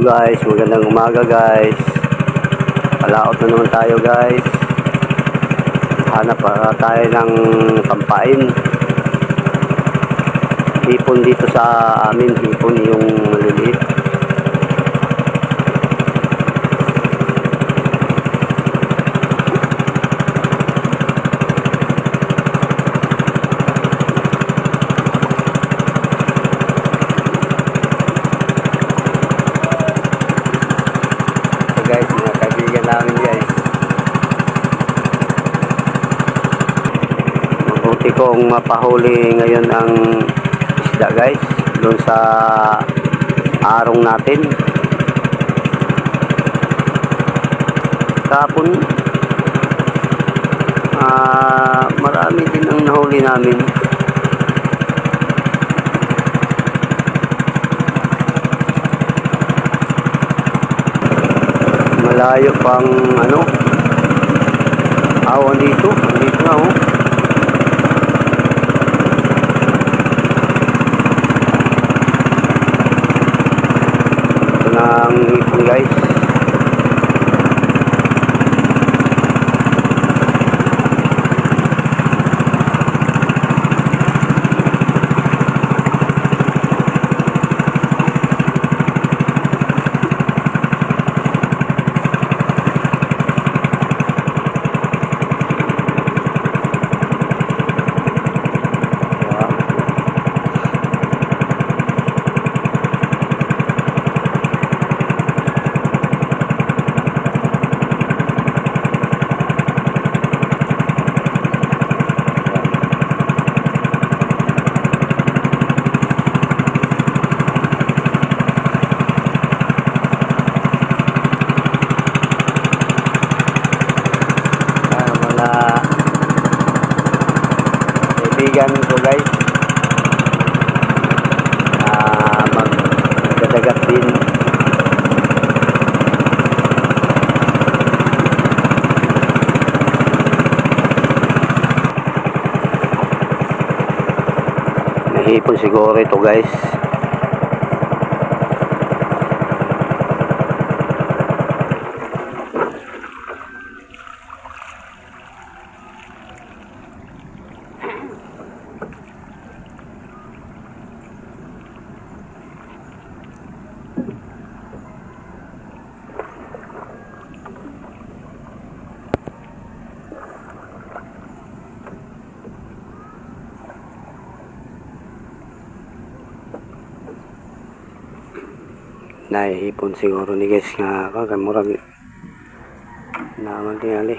Hello guys, magandang umaga guys. Palaot na naman tayo guys. Hanap para tayo ng pampain. Hipon dito sa amin, hipon yung maliliit. So guys, mga kaibigan namin guys. Mabuti kong mapahuli ngayon ang isda guys. Doon sa arong natin. Kapon, ah marami din ang nahuli namin. Malayo pang ano. Awan dito. Dito na oh. Ito na ang ipon guys. Wow. Ah, mga kaibigan ko guys. Ah magdadagat din. Nahipon siguro ito guys nahihipon siguro ni guys nga ako kay murag naman tingali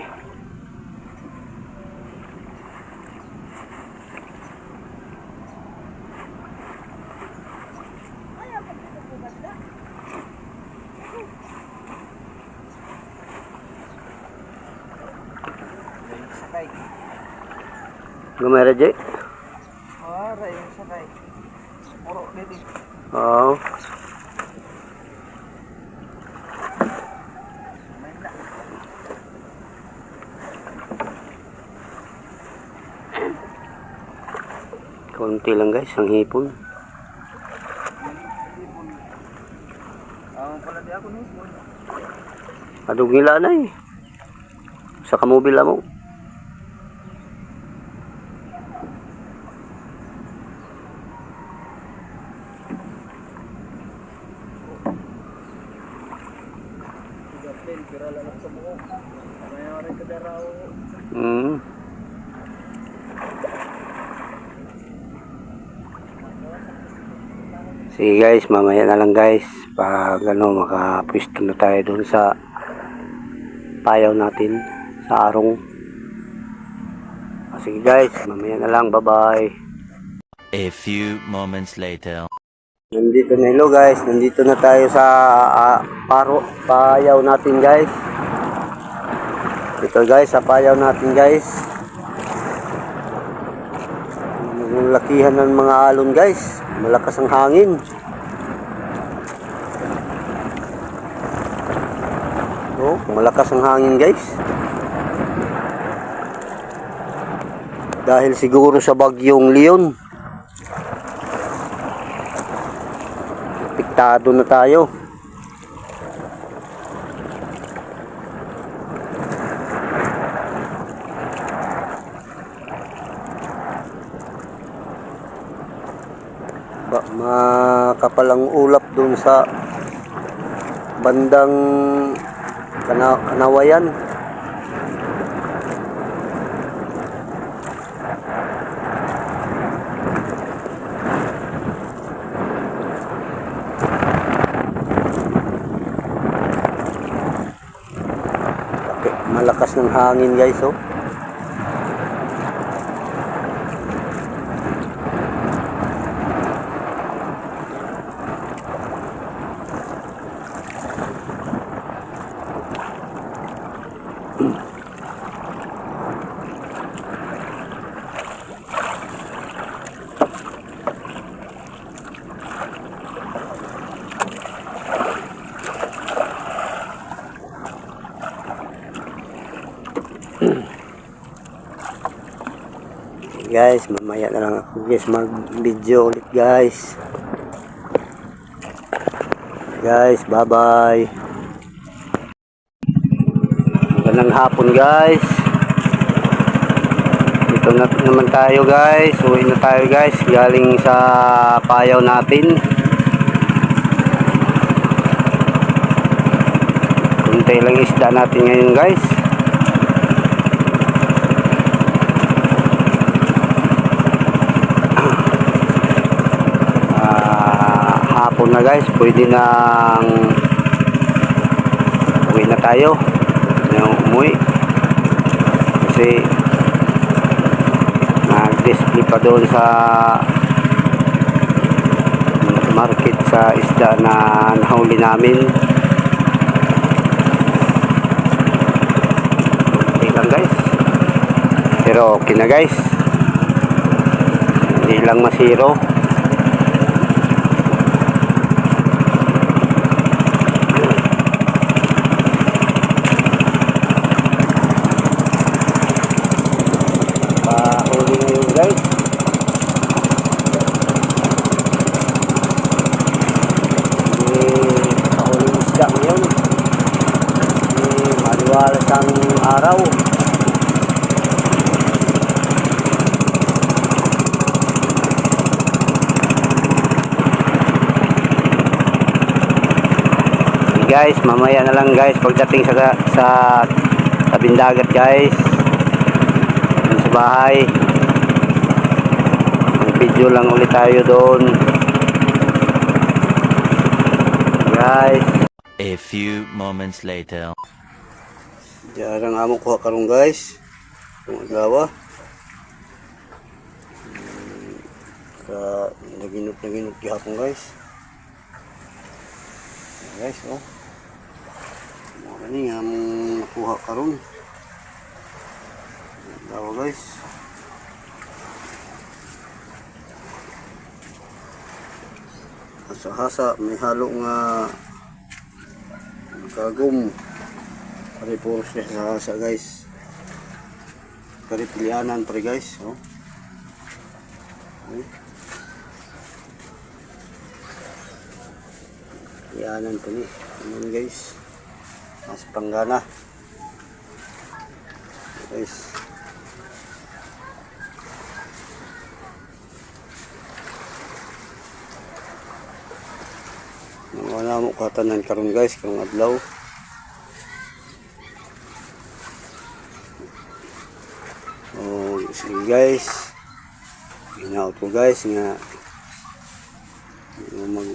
gumera jay Ah, ray yung sakay. Puro dito. oo konti lang guys ang hipon. Adug nila na eh. Sa kamobila mo Gapin, pira lang sa buko. May rin ka daraw. mm. Sige guys, mamaya na lang guys. Pag ano, makapwisto na tayo dun sa payaw natin sa arong. Sige guys, mamaya na lang. Bye-bye. A few moments later. Nandito na hello guys, nandito na tayo sa ah, paro, payaw natin guys. Ito guys, sa payaw natin guys. Ang lakihan ng mga alon guys. Malakas ang hangin. Oh, malakas ang hangin guys. Dahil siguro sa bagyong Leon. Apektado na tayo. Makapalang ulap dun sa bandang kana kanawayan. Okay, malakas ng hangin guys oh. Guys. Mamaya na lang ako guys. Mag video ulit guys. Guys bye bye magandang hapon guys. Dito na naman tayo guys. Uwi na tayo guys. Galing sa payaw natin. Kunti lang isda natin ngayon guys Ah, hapon na guys. Pwede nang uwi na tayo. Na umuwi. Kasi nag-display pa doon sa market sa isda na nahuli namin. Okay lang guys. Pero okay na guys. Hindi lang masiro Pahuli ngayon guys. Hindi pahuli isda ngayon. Hindi maliwalas ang araw. Guys, mamaya na lang guys pagdating sa sa tabing dagat guys sa bahay video lang ulit tayo doon guys A few moments later. Diyan ang amo kuha karong guys. Kung agawa ka naginot naginot gihapon guys. Guys oh. Gani nga among nakuha karon agawa guys. Hasa-hasa may halo nga kagum pare puro siya sa hasa guys pare pilianan pare guys oh. Okay. pilianan pa ni Ayan guys mas panggana guys Wala mo katanan karon guys karong adlaw. Sige guys. Ginaot ko guys nga nga mag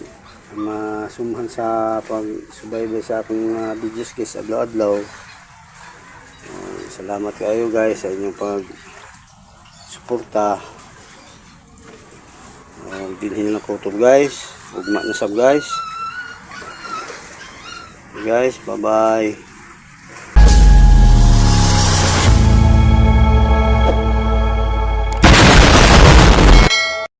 masumhan sa pagsubaybay sa akong mga videos guys adlaw-adlaw. Oh, salamat kayo guys sa inyong pag suporta. Oh, bilhin na kutob guys. Ugma na sab guys. guys. Bye-bye.